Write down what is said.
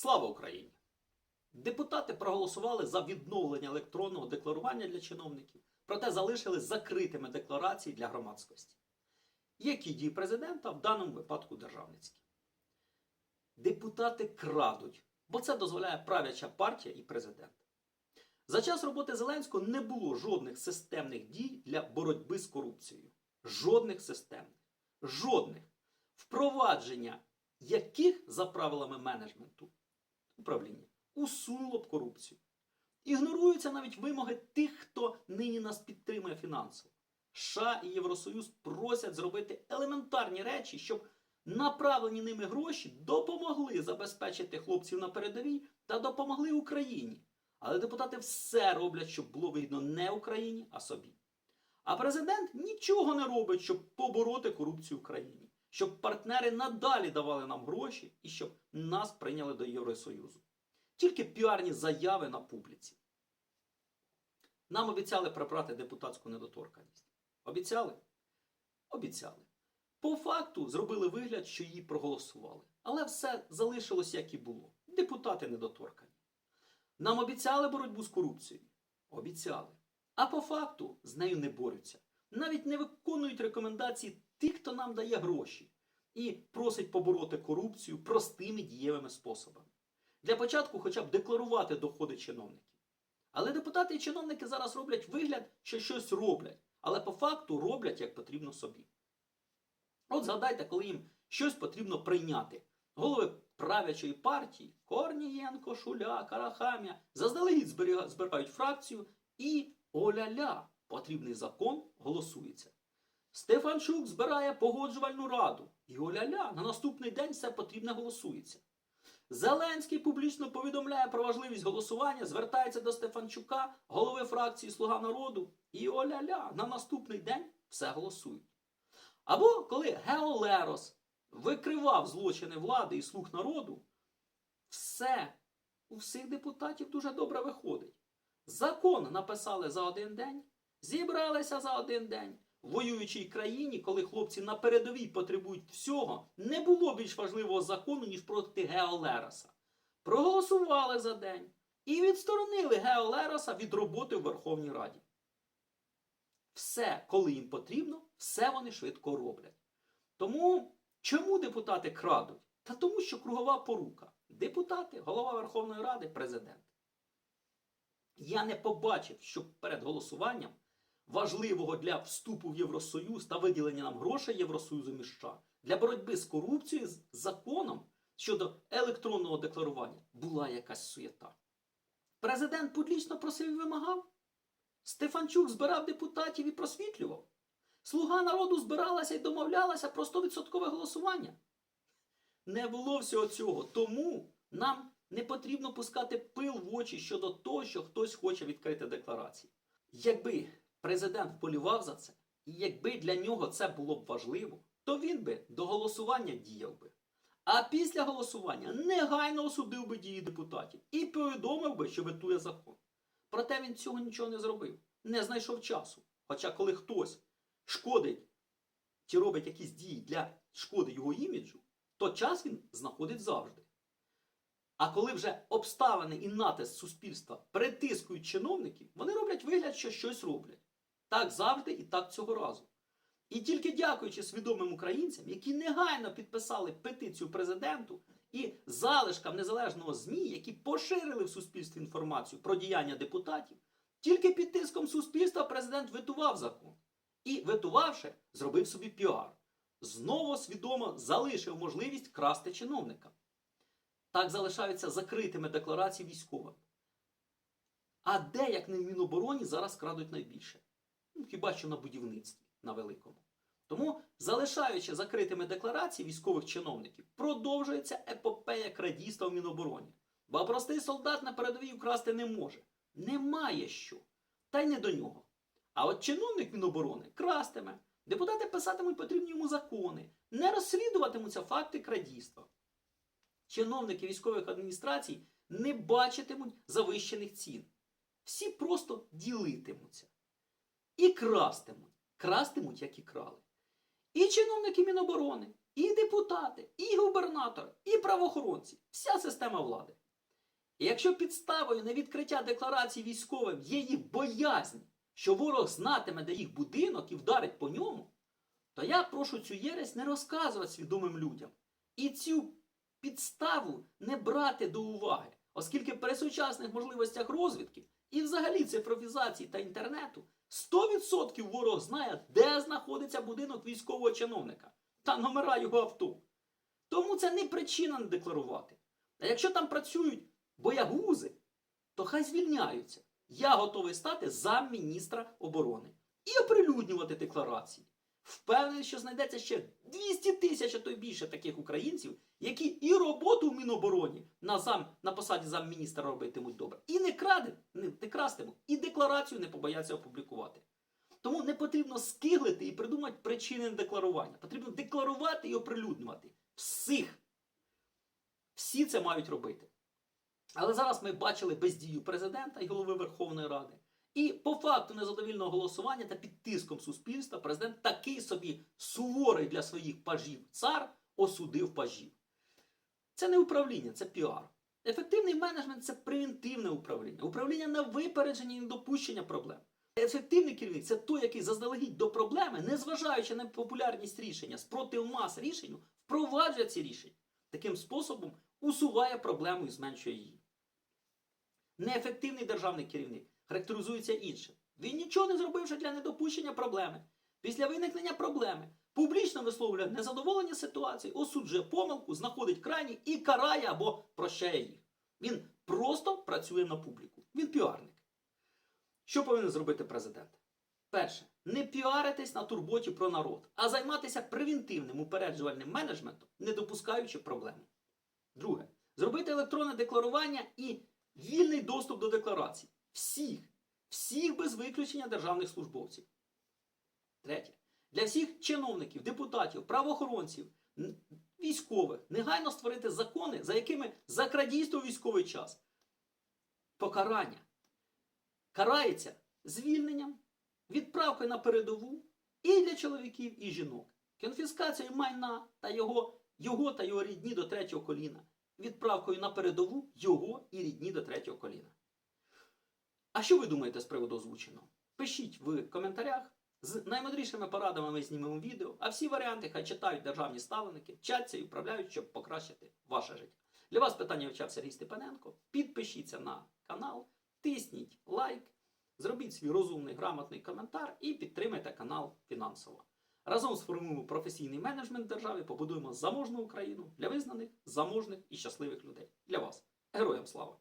Слава Україні! Депутати проголосували за відновлення електронного декларування для чиновників, проте залишили закритими декларації для громадськості. Які дії президента в даному випадку державницькі? Депутати крадуть, бо це дозволяє правляча партія і президент. За час роботи Зеленського не було жодних системних дій для боротьби з корупцією. Жодних системних. Жодних. Впровадження яких за правилами менеджменту управління усунуло б корупцію. Ігноруються навіть вимоги тих, хто нині нас підтримує фінансово. США і Євросоюз просять зробити елементарні речі, щоб направлені ними гроші допомогли забезпечити хлопців на передовій та допомогли Україні. Але депутати все роблять, щоб було вигідно не Україні, а собі. А президент нічого не робить, щоб побороти корупцію в країні, щоб партнери надалі давали нам гроші і щоб нас прийняли до Євросоюзу. Тільки піарні заяви на публіці. Нам обіцяли прибрати депутатську недоторканність. Обіцяли? Обіцяли. По факту зробили вигляд, що її проголосували. Але все залишилось як і було. Депутати недоторкані. Нам обіцяли боротьбу з корупцією? Обіцяли. А по факту з нею не борються. Навіть не виконують рекомендації тих, хто нам дає гроші, і просить побороти корупцію простими дієвими способами. Для початку хоча б декларувати доходи чиновників. Але депутати і чиновники зараз роблять вигляд, що щось роблять, але по факту роблять як потрібно собі. От згадайте, коли їм щось потрібно прийняти. Голови правлячої партії Корнієнко, Шуля, Карахамія заздалегідь збирають фракцію і оля-ля, потрібний закон голосується. Стефанчук збирає погоджувальну раду. І оля-ля, на наступний день все потрібне голосується. Зеленський публічно повідомляє про важливість голосування, звертається до Стефанчука, голови фракції Слуга народу, і оля-ля, на наступний день все голосують. Або коли Геолерос викривав злочини влади і слуг народу, все у всіх депутатів дуже добре виходить. Закон написали за один день, зібралися за один день. Воюючій країні, коли хлопці на передовій потребують всього, не було більш важливого закону, ніж проти Геолероса. Проголосували за день і відсторонили Геолероса від роботи в Верховній Раді. Все, коли їм потрібно, все вони швидко роблять. Тому чому депутати крадуть? Та тому, що кругова порука. Депутати, голова Верховної Ради, президент. Я не побачив, що перед голосуванням важливого для вступу в Євросоюз та виділення нам грошей Євросоюзу між США для боротьби з корупцією з законом щодо електронного декларування була якась суєта. Президент публічно просив і вимагав. Стефанчук збирав депутатів і просвітлював. Слуга народу збиралася і домовлялася про 100% голосування. Не було всього цього. Тому нам не потрібно пускати пил в очі щодо того, що хтось хоче відкрити декларації. Якби президент вполював за це, і якби для нього це було б важливо, то він би до голосування діяв би. А після голосування негайно осудив би дії депутатів і повідомив би, що ветує закон. Проте він цього нічого не зробив, не знайшов часу. Хоча коли хтось шкодить чи робить якісь дії для шкоди його іміджу, то час він знаходить завжди. А коли вже обставини і натиск суспільства притискують чиновників, вони роблять вигляд, що щось роблять. Так завжди і так цього разу. І тільки дякуючи свідомим українцям, які негайно підписали петицію президенту і залишкам незалежного ЗМІ, які поширили в суспільстві інформацію про діяння депутатів, тільки під тиском суспільства президент ветував закон. І, ветувавши, зробив собі піар. Знову свідомо залишив можливість красти чиновникам. Так залишаються закритими декларації військовим. А де, як не в Мінобороні, зараз крадуть найбільше? Ну, хіба що на будівництві, на великому. Тому, залишаючи закритими декларації військових чиновників, продовжується епопея крадійства в Мінобороні. Бо простий солдат на передовій украсти не може. Немає що. Та й не до нього. А от чиновник Міноборони крастиме. Депутати писатимуть потрібні йому закони, не розслідуватимуться факти крадійства. Чиновники військових адміністрацій не бачитимуть завищених цін. Всі просто ділитимуться. І крастимуть. Крастимуть, як і крали. І чиновники Міноборони, і депутати, і губернатори, і правоохоронці, вся система влади. І якщо підставою на відкриття декларації військовим є їх боязнь, що ворог знатиме, де їх будинок і вдарить по ньому, то я прошу цю єресь не розказувати свідомим людям. І цю підставу не брати до уваги, оскільки при сучасних можливостях розвідки і взагалі цифровізації та інтернету 100% ворог знає, де знаходиться будинок військового чиновника та номера його авто. Тому це не причина не декларувати. А якщо там працюють боягузи, то хай звільняються. Я готовий стати замміністра оборони і оприлюднювати декларації. Впевнений, що знайдеться ще 200 тисяч, а то й більше таких українців, які і роботу в Мінобороні на зам на посаді замміністра робитимуть добре, і не краде, не, не крастимуть, і декларацію не побояться опублікувати. Тому не потрібно скиглити і придумати причини декларування. Потрібно декларувати і оприлюднювати всіх. Всі це мають робити. Але зараз ми бачили бездію президента і голови Верховної Ради. І по факту незадовільного голосування та під тиском суспільства президент такий собі суворий для своїх пажів цар осудив пажів. Це не управління, це піар. Ефективний менеджмент це превентивне управління, управління на випередження і недопущення проблем. Ефективний керівник це той, який заздалегідь до проблеми, незважаючи на популярність рішення, спротив мас рішенню, впроваджує ці рішення. Таким способом усуває проблему і зменшує її. Неефективний державний керівник характеризується іншим. Він нічого не зробивши для недопущення проблеми. Після виникнення проблеми публічно висловлює незадоволення ситуацією, осуджує помилку, знаходить крайні і карає або прощає їх. Він просто працює на публіку. Він піарник. Що повинен зробити президент? Перше, не піаритись на турботі про народ, а займатися превентивним упереджувальним менеджментом, не допускаючи проблеми. Друге, зробити електронне декларування і вільний доступ до декларацій. Всіх, всіх без виключення державних службовців. Третє. Для всіх чиновників, депутатів, правоохоронців, військових негайно створити закони, за якими за крадійство військовий час покарання карається звільненням, відправкою на передову і для чоловіків, і жінок, конфіскацією майна та його, його та його рідні до третього коліна, відправкою на передову його і рідні до третього коліна. А що ви думаєте з приводу озвученого? Пишіть в коментарях. З наймудрішими порадами ми знімемо відео, а всі варіанти хай читають державні ставленики, вчаться і вправляють, щоб покращити ваше життя. Для вас питання вивчав Сергій Степаненко. Підпишіться на канал, тисніть лайк, зробіть свій розумний, грамотний коментар і підтримайте канал фінансово. Разом сформуємо професійний менеджмент держави, побудуємо заможну Україну для визнаних, заможних і щасливих людей. Для вас. Героям слава!